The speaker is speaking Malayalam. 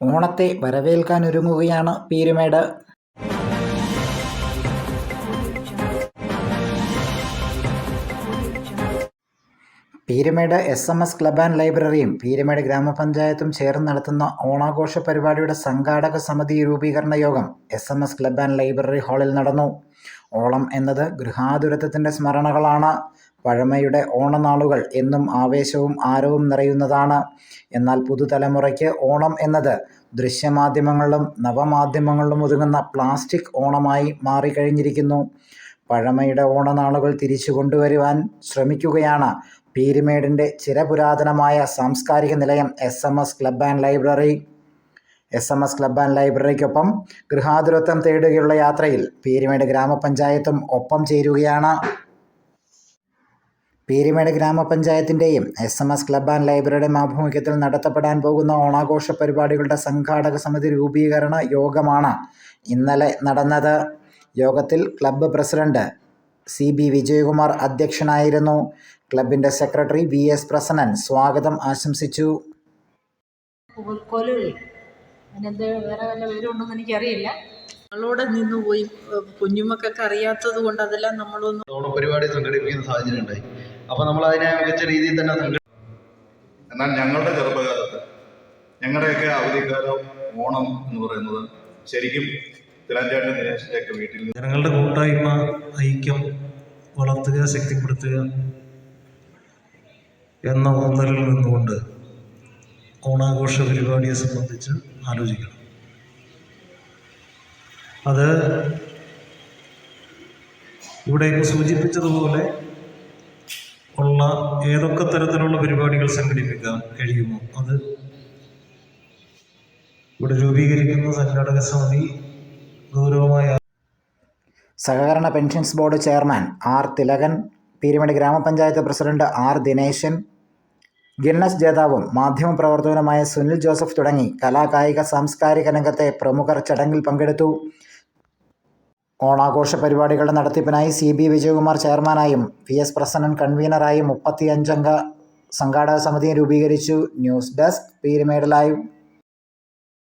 ഓണത്തെ വരവേൽക്കാനൊരുങ്ങുകയാണ് Peermade. Peermade S M S club and ലൈബ്രറിയും Peermade ഗ്രാമപഞ്ചായത്തും ചേർന്ന് നടത്തുന്ന ഓണാഘോഷ പരിപാടിയുടെ സംഘാടക സമിതി രൂപീകരണ യോഗം S M S club and library ഹാളിൽ നടന്നു. ഓളം എന്നത് ഗൃഹാതുരത്വത്തിന്റെ സ്മരണകളാണ്. പഴമയുടെ ഓണനാളുകൾ എന്നും ആവേശവും ആരവും നിറയുന്നതാണ്. എന്നാൽ പുതുതലമുറയ്ക്ക് ഓണം എന്നത് ദൃശ്യമാധ്യമങ്ങളിലും നവമാധ്യമങ്ങളിലും ഒതുങ്ങുന്ന പ്ലാസ്റ്റിക് ഓണമായി മാറിക്കഴിഞ്ഞിരിക്കുന്നു. പഴമയുടെ ഓണനാളുകൾ തിരിച്ചു കൊണ്ടുവരുവാൻ ശ്രമിക്കുകയാണ്. പീരിമേഡിന്റെ ചിരപുരാതനമായ സാംസ്കാരിക നിലയം S M S club and library. S M S club and ലൈബ്രറിക്കൊപ്പം ഗൃഹാതുരത്വം തേടുകയുള്ള യാത്രയിൽ പീരുമേട് ഗ്രാമപഞ്ചായത്തും ഒപ്പം ചേരുകയാണ്. Peermade ഗ്രാമപഞ്ചായത്തിന്റെയും S M S club and ലൈബ്രറിയുടെയും ആഭിമുഖ്യത്തിൽ നടത്തപ്പെടാൻ പോകുന്ന ഓണാഘോഷ പരിപാടികളുടെ സംഘാടക സമിതി രൂപീകരണ യോഗമാണ് ഇന്നലെ നടന്നത്. യോഗത്തിൽ club president C B Vijayakumar അധ്യക്ഷനായിരുന്നു. ക്ലബിന്റെ സെക്രട്ടറി വി എസ് പ്രസന്നൻ സ്വാഗതം ആശംസിച്ചു. അതിനെന്ത് വേറെ വല്ല പേരുണ്ടോയെന്ന് എനിക്കറിയില്ല. ഞങ്ങളോടെ നിന്ന് പോയി കുഞ്ഞുമക്കൊക്കെ അറിയാത്തത് കൊണ്ട് അതെല്ലാം നമ്മളൊന്ന് ഓണപരിപാടി സംഘടിപ്പിക്കുന്ന സാഹചര്യം ഉണ്ടായി. അപ്പോൾ നമ്മൾ അതിനെ മികച്ച രീതിയിൽ തന്നെ എന്നാൽ ഞങ്ങളുടെ ചെറുപ്പകാലത്ത് ഞങ്ങളുടെയൊക്കെ അവധിക്കാലം ഓണം എന്ന് പറയുന്നത് ശരിക്കും തിലാഞ്ചാട്ടിന്റെ ദിനേശിന്റെയൊക്കെ വീട്ടിൽ ജനങ്ങളുടെ കൂട്ടായ്മ ഐക്യം വളർത്തുക ശക്തിപ്പെടുത്തുക എന്ന ഊന്നലിൽ നിന്നുകൊണ്ട് ഓണാഘോഷ പരിപാടിയെ സംബന്ധിച്ച് ആലോചിക്കണം. അത് ഇവിടെ സൂചിപ്പിച്ചതുപോലെ ഉള്ള ഏതൊക്കെ തരത്തിലുള്ള പരിപാടികൾ സംഘടിപ്പിക്കാൻ കഴിയുമോ? അത് ഇവിടെ രൂപീകരിക്കുന്ന സംഘാടക സമിതി ഗൗരവമായ സഹകരണ pensions board chairman R Thilakan Peermade ഗ്രാമപഞ്ചായത്ത് പ്രസിഡന്റ് ആർ ദിനേശൻ ഗിന്നസ് ജേതാവും മാധ്യമപ്രവർത്തകനുമായ സുനിൽ ജോസഫ് തുടങ്ങി കലാകായിക സാംസ്കാരിക രംഗത്തെ പ്രമുഖർ ചടങ്ങിൽ പങ്കെടുത്തു. ഓണാഘോഷ പരിപാടികളുടെ നടത്തിപ്പിനായി സി ബി വിജയകുമാർ ചെയർമാനായും വി എസ് പ്രസന്നൻ കൺവീനറായും മുപ്പത്തിയഞ്ചംഗ സംഘാടക സമിതിയെ രൂപീകരിച്ചു. News desk Peermade live